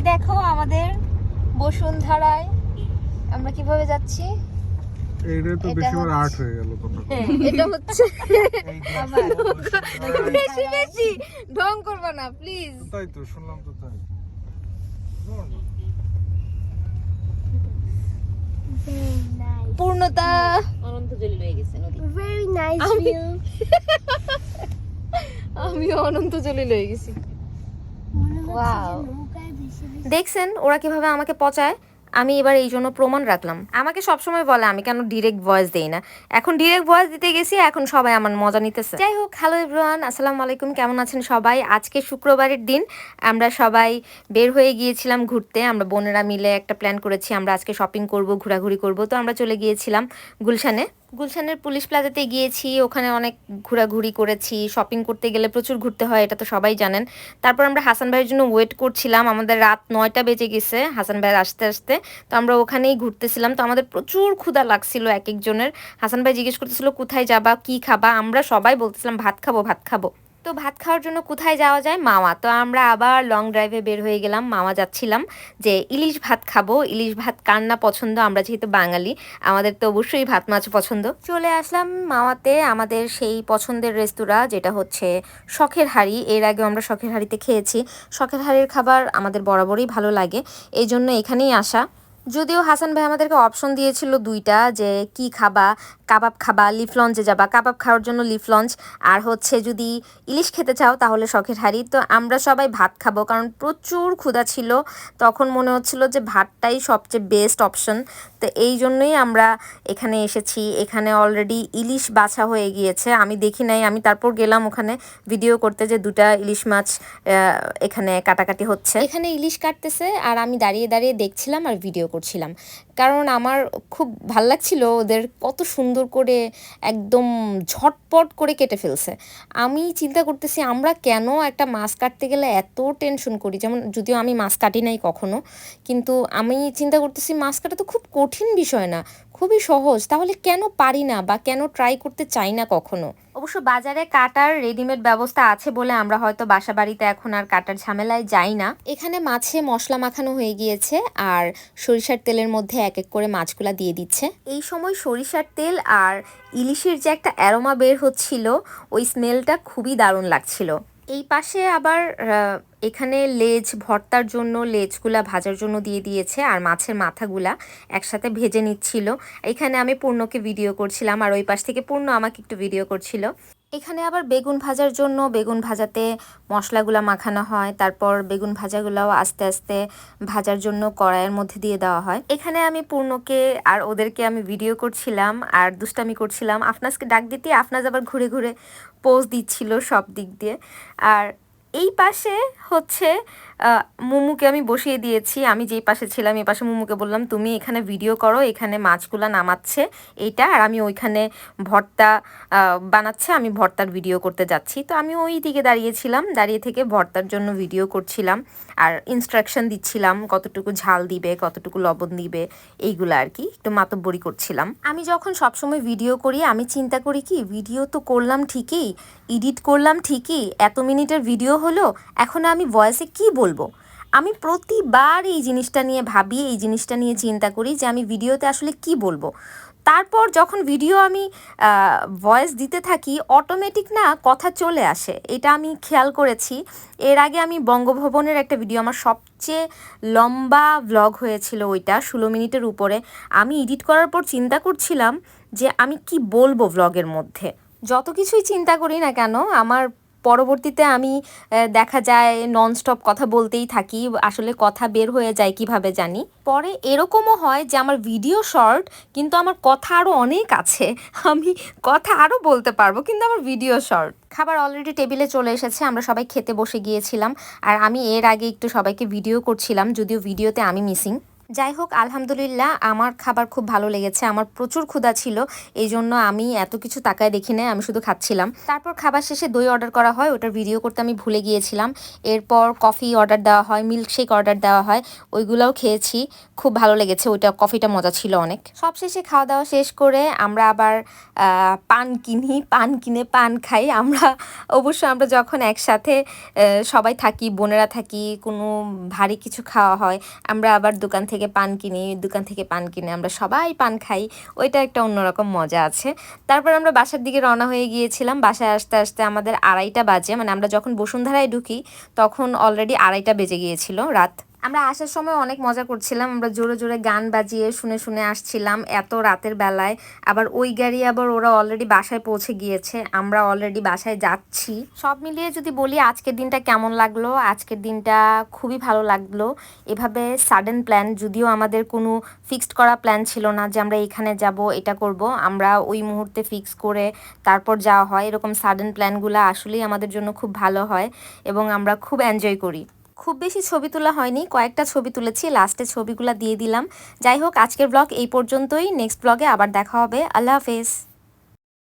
এই দেখো আমাদের বসুন্ধরায়। আমরা কীভাবে যাচ্ছি? তো বেশি আর্ট হয়ে গেল কথা এটা হচ্ছে বেশি বেশি। ঢং করবে না প্লিজ তাই তো শুনলাম তো তাই। পূর্ণতা। অনন্ত জলি রয়ে গেছে নদী Very nice আমি- অনন্ত জলি লয়ে গেছি। মনে দেখছেন, ওরা কীভাবে আমাকে পচায়? আমি এবার এই জন্য প্রমাণ রাখলাম। আমাকে সবসময় বলে, আমি কেন ডিরেক্ট ভয়েস দেই না? এখন ডিরেক্ট ভয়েস দিতে গেছি, এখন সবাই আমার মজা নিতেছে। যাই হোক হ্যালো এভরিওয়ান আসসালামু আলাইকুম, কেমন আছেন সবাই? আজকে শুক্রবারের দিন, আমরা সবাই বের হয়ে গিয়েছিলাম ঘুরতে। আমরা বোনেরা মিলে একটা প্ল্যান করেছি, আমরা আজকে শপিং করব, ঘোরাঘুরি করব। তো আমরা চলে গিয়েছিলাম গুলশানে। গুলশানের পুলিশ প্লাজাতে গিয়েছি, ওখানে অনেক ঘোরাঘুরি করেছি শপিং করতে গেলে প্রচুর ঘুরতে হয়, এটা তো সবাই জানেন। তারপর আমরা হাসান ভাইয়ের জন্য ওয়েট করছিলাম, আমাদের রাত নয়টা বেজে গেছে হাসান ভাইয়ের আসতে আসতে। তো আমরা ওখানেই ঘুরতেছিলাম, তো আমাদের প্রচুর ক্ষুধা লাগছিল এক একজনের হাসান ভাই জিজ্ঞেস করতেছিল, কোথায় যাবা, কি খাবা? আমরা সবাই বলতেছিলাম, ভাত খাব ভাত খাব। তো ভাত খাওয়ার জন্য কোথায় যাওয়া যায়? মামা। তো আমরা আবার লং ড্রাইভে বের হয়ে গেলাম। মামা যাচ্ছিলাম যে ইলিশ ভাত খাব। ইলিশ ভাত কার না পছন্দ? আমরা যেহেতু বাঙালি, আমাদের তো অবশ্যই ভাত মাছ পছন্দ। চলে আসলাম মামাতে, আমাদের সেই পছন্দের রেস্তোরাঁ, যেটা হচ্ছে শখের হাড়ি। এর আগে আমরা শখের হাড়িতে খেয়েছি। শখের হাড়ির খাবার আমাদের বরাবরই ভালো লাগে। এই জন্য এখানেই আসা। যদিও হাসান ভাই আমাদেরকে অপশন দিয়েছিল দুইটা যে কি খাবা, কাবাব খাবা লিফ লঞ্চে যাবা। কাবাব খাওয়ার জন্য লিফ লঞ্চ আর হচ্ছে যদি ইলিশ খেতে চাও তাহলে শখের হাড়ি। তো আমরা সবাই ভাত খাব কারণ প্রচুর ক্ষুধা ছিল। তখন মনে হচ্ছিল যে ভাতটাই সবচেয়ে বেস্ট অপশন তো এই জন্যই আমরা এখানে এসেছি। এখানে অলরেডি ইলিশ বাছা হয়ে গিয়েছে। আমি দেখি নাই, আমি তারপর গেলাম ওখানে ভিডিও করতে যে দুটা ইলিশ মাছ এখানে কাটাকাটি হচ্ছে। এখানে ইলিশ কাটতেছে আর আমি দাঁড়িয়ে দাঁড়িয়ে দেখছিলাম আর ভিডিও করছিলাম। কারণ আমার খুব ভালো লাগছিল ওদের কত সুন্দর করে একদম ঝটপট করে কেটে ফেলছে। আমি চিন্তা করতেছি আমরা কেন একটা মাছ কাটতে গেলে এত টেনশন করি? যেমন যদিও আমি মাছ কাটি নাই কখনো কিন্তু আমি চিন্তা করতেছি মাছ কাটা তো খুব কঠিন বিষয় না খুবই সহজ। তাহলে কেন পারি না বা কেন ট্রাই করতে চাই না কখনো? অবশ্য বাজারে কাটার রেডিমেড ব্যবস্থা আছে বলে আমরা হয়তো বাসা বাড়িতে এখন আর কাটার ঝামেলায় যাই না। এখানে মাছে মশলা মাখানো হয়ে গিয়েছে আর সরিষার তেলের মধ্যে এক এক করে মাছগুলা দিয়ে দিচ্ছে। এই সময় সরিষার তেল আর ইলিশের যে একটা অ্যারোমা বের হচ্ছিল, ওই স্মেলটা খুবই দারুণ লাগছিল। এই পাশে আবার এখানে লেজ, ভর্তার জন্য লেজগুলা ভাজার জন্য দিয়ে দিয়েছে আর মাছের মাথাগুলা একসাথে ভেজে নিচ্ছিল। এখানে আমি পূর্ণকে ভিডিও করছিলাম আর ওই পাশ থেকে পূর্ণ আমাকে একটু ভিডিও করছিল। এখানে আবার বেগুন ভাজার জন্য বেগুন ভাজাতে মশলাগুলো মাখানো হয়, তারপর বেগুন ভাজাগুলাও আস্তে আস্তে ভাজার জন্য কড়াইয়ের মধ্যে দিয়ে দেওয়া হয়। এখানে আমি পূর্ণকে আর ওদেরকে আমি ভিডিও করছিলাম আর দুষ্টামি করছিলাম। আফনাজকে ডাক দিতে আফনাজ আবার ঘুরে ঘুরে পোজ দিচ্ছিল সব দিক দিয়ে। আর এই পাশে হচ্ছে মুমুকে আমি বসিয়ে দিয়েছি। আমি যেই পাশে ছিলাম এই পাশে মুমুকে বললাম, তুমি এখানে ভিডিও করো, এখানে মাছগুলো নামাচ্ছে, এইটা, আর আমি ওইখানে ভর্তা বানাচ্ছে, আমি ভর্তার ভিডিও করতে যাচ্ছি। তো আমি ওই দিকে দাঁড়িয়েছিলাম, দাঁড়িয়ে থেকে ভর্তার জন্য ভিডিও করছিলাম, আর ইনস্ট্রাকশন দিচ্ছিলাম, কতটুকু ঝাল দিবে, কতটুকু লবণ দিবে, এইগুলো আর কি, একটু মাতব্বরি করছিলাম। আমি যখন সবসময় ভিডিও করি, আমি চিন্তা করি কি ভিডিও তো করলাম ঠিকই এডিট করলাম ঠিকই, এত মিনিটের ভিডিও হলো, এখন আমি ভয়েসে কি বলব? আমি প্রতিবার এই জিনিসটা নিয়ে ভাবি, এই জিনিসটা নিয়ে চিন্তা করি যে আমি ভিডিওতে আসলে কি বলব? তারপর যখন ভিডিও আমি ভয়েস দিতে থাকি অটোমেটিক না কথা চলে আসে। এটা আমি খেয়াল করেছি। এর আগে আমি বঙ্গভবনের একটা ভিডিও আমার সবচেয়ে লম্বা ভ্লগ হয়েছিল ওইটা, ষোলো মিনিটের উপরে। আমি এডিট করার পর চিন্তা করছিলাম যে আমি কি বলব ভ্লগের মধ্যে? যত কিছুই চিন্তা করি না কেন, আমার পরবর্তীতে আমি দেখা যায় ননস্টপ কথা বলতেই থাকি, আসলে কথা বের হয়ে যায় কীভাবে জানি। পরে এরকমও হয় যে আমার ভিডিও শর্ট কিন্তু আমার কথা আরও অনেক আছে, আমি কথা আরও বলতে পারব, কিন্তু আমার ভিডিও শর্ট খাবার অলরেডি টেবিলে চলে এসেছে, আমরা সবাই খেতে বসে গিয়েছিলাম, আর আমি এর আগে একটু সবাইকে ভিডিও করছিলাম, যদিও ভিডিওতে আমি মিসিং যাই হোক আলহামদুলিল্লাহ আমার খাবার খুব ভালো লেগেছে। আমার প্রচুর ক্ষুধা ছিল এই জন্য আমি এত কিছু তাকায় দেখি না আমি শুধু খাচ্ছিলাম। তারপর খাবার শেষে দই অর্ডার করা হয়, ওটার ভিডিও করতে আমি ভুলে গিয়েছিলাম। এরপর কফি অর্ডার দেওয়া হয় মিল্কশেক অর্ডার দেওয়া হয়, ওইগুলোও খেয়েছি, খুব ভালো লেগেছে, ওইটা কফিটা মজা ছিল অনেক। সব শেষে খাওয়া দাওয়া শেষ করে আমরা আবার পান কিনি, পান কিনে পান খাই। আমরা, অবশ্য আমরা যখন একসাথে সবাই থাকি, বোনেরা থাকি, কোনো ভারী কিছু খাওয়া হয়, আমরা আবার দোকান থেকে পান কিনি, দোকান থেকে পান কিনে আমরা সবাই পান খাই, ওইটা একটা অন্যরকম মজা আছে। তারপর আমরা বাসার দিকে রওনা হয়ে গিয়েছিলাম। বাসায় আসতে আসতে আমাদের আড়াইটা বাজে মানে আমরা যখন বসুন্ধরায় ঢুকি, তখন অলরেডি আড়াইটা বেজে গিয়েছিল রাত। আমরা আসার সময় অনেক মজা করছিলাম, আমরা জোরে জোরে গান বাজিয়ে শুনে শুনে আসছিলাম এত রাতের বেলায়। আবার ওই গাড়ি আবার ওরা অলরেডি বাসায় পৌঁছে গিয়েছে, আমরা অলরেডি বাসায় যাচ্ছি। সব মিলিয়ে যদি বলি আজকের দিনটা কেমন লাগল? আজকের দিনটা খুবই ভালো লাগল। এভাবে সাডেন প্ল্যান যদিও আমাদের কোনো ফিক্সড করা প্ল্যান ছিল না যে আমরা এখানে যাব, এটা করব, আমরা ওই মুহূর্তে ফিক্স করে তারপর যাওয়া হয়। এরকম সাডেন প্ল্যানগুলো আসলেই আমাদের জন্য খুব ভালো হয় এবং আমরা খুব এনজয় করি। খুব বেশি ছবি তোলা হয়নি, কয়েকটা ছবি তুলেছি, লাস্টে ছবিগুলো দিয়ে দিলাম। যাই হোক, আজকের ব্লগ এই পর্যন্তই, নেক্সট ব্লগে আবার দেখা হবে, আল্লাহ হাফেজ।